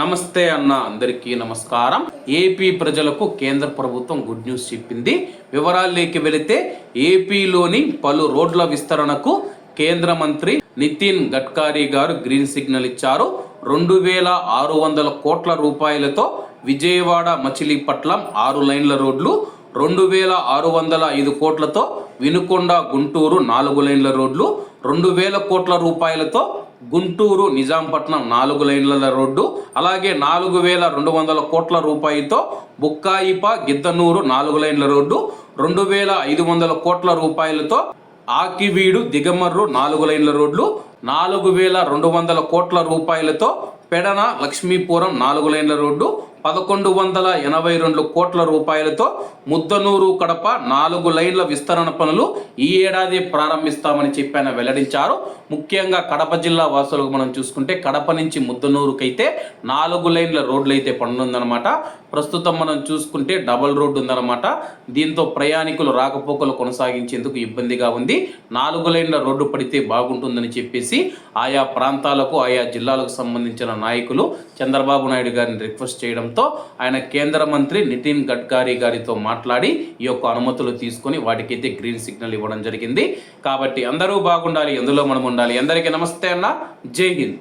నమస్తే అన్న అందరికీ నమస్కారం. ఏపీ ప్రజలకు కేంద్ర ప్రభుత్వం గుడ్ న్యూస్ చెప్పింది. వివరాల్లోకి వెళితే ఏపీలోని పలు రోడ్ల విస్తరణకు కేంద్ర మంత్రి నితిన్ గడ్కరీ గారు గ్రీన్ సిగ్నల్ ఇచ్చారు. రెండు వేల ఆరు వందల కోట్ల రూపాయలతో విజయవాడ మచిలీపట్నం ఆరు లైన్ల రోడ్లు రెండు వేల ఆరు వందల ఐదు కోట్లతో వినుకొండ గుంటూరు నాలుగు లైన్ల రోడ్లు రెండు వేల కోట్ల రూపాయలతో గుంటూరు నిజాంపట్నం నాలుగు లైన్ల రోడ్డు అలాగే నాలుగు వేల రెండు వందల కోట్ల రూపాయలతో బుక్కాయిప గిద్దనూరు నాలుగు లైన్ల రోడ్డు రెండు వేల ఐదు వందల కోట్ల రూపాయలతో ఆకివీడు దిగమర్రు నాలుగు లైన్ల రోడ్లు నాలుగు వేల రెండు వందల కోట్ల రూపాయలతో పెడన లక్ష్మీపురం నాలుగు లైన్ల రోడ్డు పదకొండు వందల ఎనభై రెండు కోట్ల రూపాయలతో ముద్దనూరు కడప నాలుగు లైన్ల విస్తరణ పనులు ఈ ఏడాది ప్రారంభిస్తామని చెప్పి ఆయన వెల్లడించారు. ముఖ్యంగా కడప జిల్లా వాసులకు మనం చూసుకుంటే కడప నుంచి ముద్దనూరుకైతే నాలుగు లైన్ల రోడ్లు అయితే పనుందనమాట ప్రస్తుతం మనం చూసుకుంటే డబల్ రోడ్డు ఉందన్నమాట. దీంతో ప్రయాణికులు రాకపోకలు కొనసాగించేందుకు ఇబ్బందిగా ఉంది. నాలుగు లైన్ల రోడ్డు పడితే బాగుంటుందని చెప్పేసి ఆయా ప్రాంతాలకు ఆయా జిల్లాలకు సంబంధించిన నాయకులు చంద్రబాబు నాయుడు గారిని రిక్వెస్ట్ చేయడంతో ఆయన కేంద్ర మంత్రి నితిన్ గడ్కరీ గారితో మాట్లాడి ఈ యొక్క అనుమతులు తీసుకొని వాటికైతే గ్రీన్ సిగ్నల్ ఇవ్వడం జరిగింది. కాబట్టి అందరూ బాగుండాలి ఎందులో మనం ఉండాలి? అందరికీ నమస్తే అన్న. జై హింద్.